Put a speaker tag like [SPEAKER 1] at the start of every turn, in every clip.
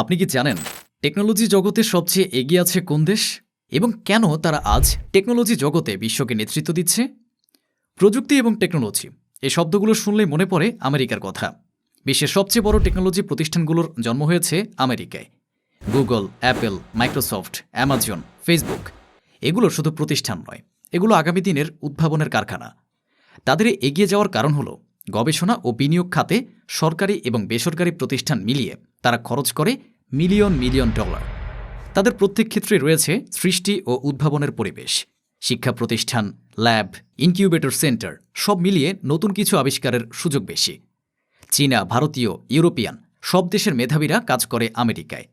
[SPEAKER 1] আপনি কি জানেন টেকনোলজি জগতে সবচেয়ে এগিয়ে আছে কোন দেশ? এবং কেন তারা আজ টেকনোলজি জগতে বিশ্বকে নেতৃত্ব দিচ্ছে? প্রযুক্তি এবং টেকনোলজি এই শব্দগুলো শুনলেই মনে পড়ে আমেরিকার কথা। বিশ্বের সবচেয়ে বড় টেকনোলজি প্রতিষ্ঠানগুলোর জন্ম হয়েছে আমেরিকায়। Google, Apple, Microsoft, Amazon, Facebook, এগুলো শুধু প্রতিষ্ঠান নয়, এগুলো আগামী দিনের উদ্ভাবনের কারখানা। তাদের এগিয়ে যাওয়ার কারণ হল গবেষণা ও বিনিয়োগ খাতে সরকারি এবং বেসরকারি প্রতিষ্ঠান মিলিয়ে তারা খরচ করে মিলিয়ন মিলিয়ন ডলার। তাদের প্রত্যেক ক্ষেত্রে রয়েছে সৃষ্টি ও উদ্ভাবনের পরিবেশ। শিক্ষা প্রতিষ্ঠান, ল্যাব, ইনকিউবেটর সেন্টার, সব মিলিয়ে নতুন কিছু আবিষ্কারের সুযোগ বেশি। চীনা, ভারতীয়, ইউরোপিয়ান, সব দেশের মেধাবীরা কাজ করে আমেরিকায়।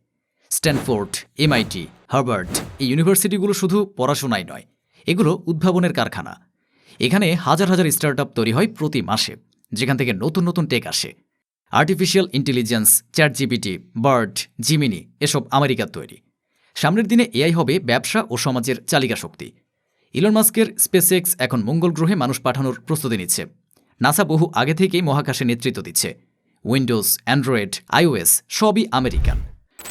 [SPEAKER 1] স্ট্যানফোর্ড, এমআইটি, হার্ভার্ড, এই ইউনিভার্সিটিগুলো শুধু পড়াশোনাই নয়, এগুলো উদ্ভাবনের কারখানা। এখানে হাজার হাজার স্টার্টআপ তৈরি হয় প্রতি মাসে, যেখান থেকে নতুন নতুন টেক আসে। Artificial intelligence chat GPT Bard Gemini এসব আমেরিকার তৈরি। সামনের দিনে এআই হবে ব্যবসা ও সমাজের চালিকা শক্তি। ইলন মাস্কের স্পেসএক্স এখন মঙ্গল গ্রহে মানুষ পাঠানোর প্রস্তুতি নিচ্ছে। নাসা বহু আগে থেকেই মহাকাশে নেতৃত্ব দিচ্ছে। উইন্ডোজ অ্যান্ড্রয়েড আইওএস সবই আমেরিকান।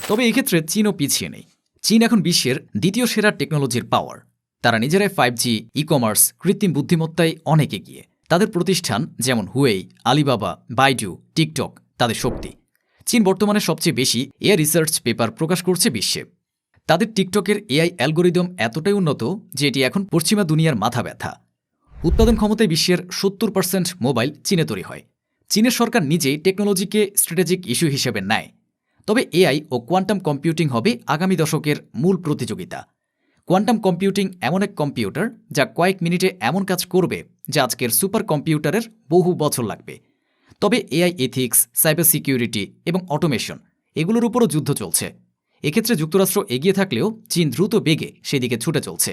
[SPEAKER 1] তবে এক্ষেত্রে চীনও পিছিয়ে নেই। চীন এখন বিশ্বের দ্বিতীয় সেরা টেকনোলজির পাওয়ার তারা নিজেরাই ফাইভ জি ই কমার্স কৃত্রিম বুদ্ধিমত্তায় অনেক এগিয়ে। তাদের প্রতিষ্ঠান যেমন হুয়েই, আলিবাবা, বাইডু, টিকটক, তাদের শক্তি। চীন বর্তমানে সবচেয়ে বেশি এআই রিসার্চ পেপার প্রকাশ করছে বিশ্বে। তাদের টিকটকের এআই অ্যালগোরিদম এতটাই উন্নত যে এটি এখন পশ্চিমা দুনিয়ার মাথা ব্যথা। উৎপাদন ক্ষমতায় বিশ্বের সত্তর পার্সেন্ট মোবাইল চীনে তৈরি হয়। চীনের সরকার নিজেই টেকনোলজিকে স্ট্র্যাটেজিক ইস্যু হিসেবে নেয়। তবে এআই ও কোয়ান্টাম কম্পিউটিং হবে আগামী দশকের মূল প্রতিযোগিতা। কোয়ান্টাম কম্পিউটিং এমন এক কম্পিউটার যা কয়েক মিনিটে এমন কাজ করবে যা আজকের সুপার কম্পিউটারের বহু বছর লাগবে। তবে এআই এথিক্স সাইবার সিকিউরিটি এবং অটোমেশন এগুলোর উপরও যুদ্ধ চলছে। এক্ষেত্রে যুক্তরাষ্ট্র এগিয়ে থাকলেও চীন দ্রুত বেগে সেদিকে ছুটে চলছে।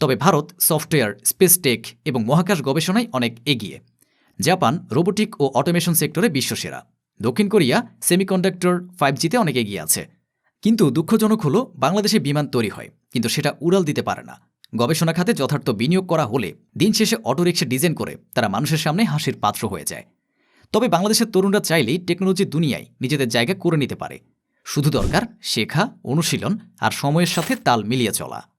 [SPEAKER 1] তবে ভারত সফটওয়্যার স্পেস টেক এবং মহাকাশ গবেষণায় অনেক এগিয়ে। জাপান রোবোটিক ও অটোমেশন সেক্টরে বিশ্বসেরা। দক্ষিণ কোরিয়া সেমিকন্ডাক্টর ফাইভ জিতে অনেক এগিয়ে আছে। কিন্তু দুঃখজনক হলো বাংলাদেশে বিমান তৈরি হয়, কিন্তু সেটা উড়াল দিতে পারে না। গবেষণা খাতে যথার্থ বিনিয়োগ করা হলে দিন শেষে অটোরিক্সা ডিজাইন করে তারা মানুষের সামনে হাসির পাত্র হয়ে যায়। তবে বাংলাদেশের তরুণরা চাইলেই টেকনোলজি দুনিয়ায় নিজেদের জায়গা করে নিতে পারে। শুধু দরকার শেখা, অনুশীলন আর সময়ের সাথে তাল মিলিয়ে চলা।